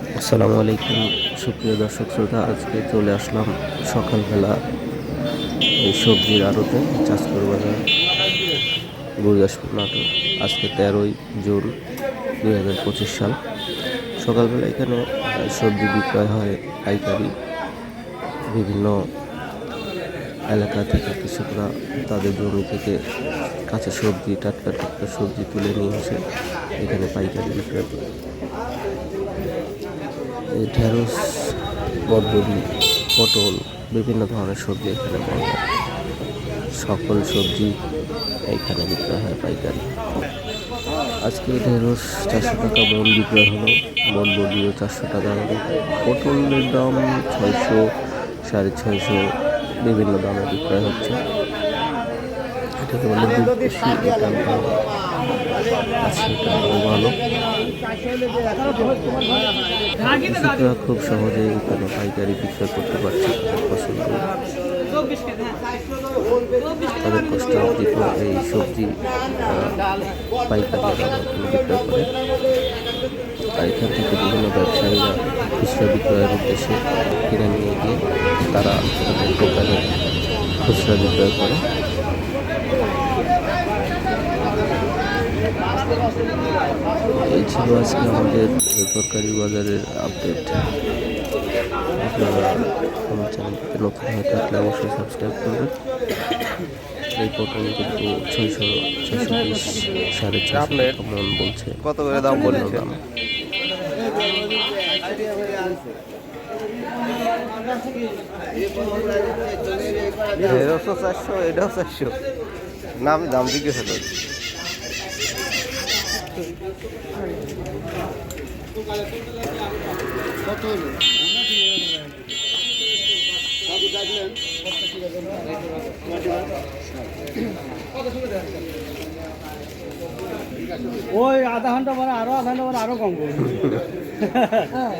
আসসালামু আলাইকুম, সুপ্রিয় দর্শক শ্রোতা, আজকে চলে আসলাম সকালবেলা এই সবজির আড়তে চাষকর বাজার, গুরুদাসপুর নাটোর। আজকে তেরোই জুন দুই হাজার পঁচিশ সাল। সকালবেলা এখানে সবজি বিক্রয় হয় পাইকারি। বিভিন্ন এলাকা থেকে কৃষকরা তাদের জমি থেকে কাঁচা সবজি, টাটকা টাটকা সবজি তুলে নিয়ে এসে এখানে পাইকারি বিক্রয় করে। ঢেঁড়স, বরবটি, পটল, বিভিন্ন ধরনের সবজি এখানে পাওয়া যায়। সকল সবজি এইখানে বিক্রয় হয় পাইকারি। আজকে ঢেঁড়স চারশো টাকা মন বিক্রয় হলো। বরবটিও চারশো টাকা হলো। পটলের দাম ছয়শো, সাড়ে ছয়শো, বিভিন্ন দামে বিক্রয় হচ্ছে। এটাকে বলে দুধ এটা কৃষকরা খুব সহজেই এখানে পাইকারি বিক্রয় করতে পারছে তাদের কষ্ট অর্জিত এই সবজি পাইকারি বিক্রয় করে। এখান থেকে বিভিন্ন ব্যবসায়ীরা খুচরা বিক্রয়ের উদ্দেশ্যে কিনে নিয়ে গিয়ে তারা দোকানে খুচরা বিক্রয় করে। এই ছিল আজকে আমাদের তরকারি বাজারের আপডেট। আপনারা আমার চ্যানেলটিতে নতুন হয়ে থাকলে অবশ্যই সাবস্ক্রাইব করবেন। এই পটল কিন্তু ছয়শো ছয়শো বিশ সাড়ে ছয়শো মন বলছে। কত করে দাম বলেছে? দাম। চারশো এটাও চারশো। না আমি দাম জিজ্ঞেস করি ওই আধা ঘণ্টা পরে আরও আধা ঘণ্টা পরে আরও কম করব।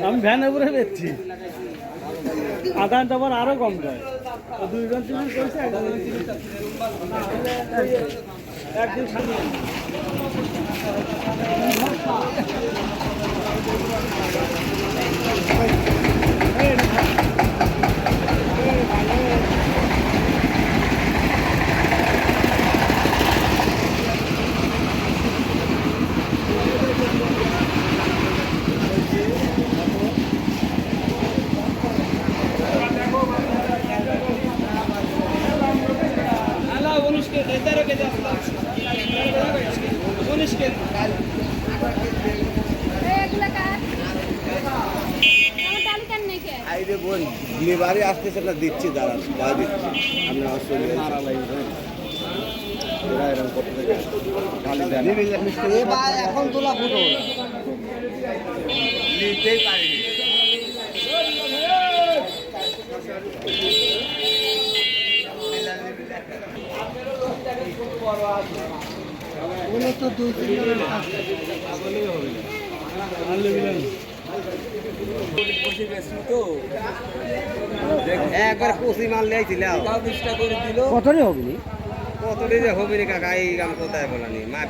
আমি ভ্যানে উপরে বেচছি। আধা ঘণ্টা পর আরও কম যায় তো দুই জন তিনজন করেছে, একজন একদিন সামনে। এগুলা কার আমার যে বোন বিয়ে বাড়ি আসতেছে না দিচ্ছি দাঁড়ান দাঁড়া দিচ্ছি। আপনি অস্ট্রেলিয়া দেন তো দুই তিন জনের পারিনি একবার কষি মাল হবে? কত দিয়ে হবে রে কাকা এই গান কোথায় বলানি? মাছ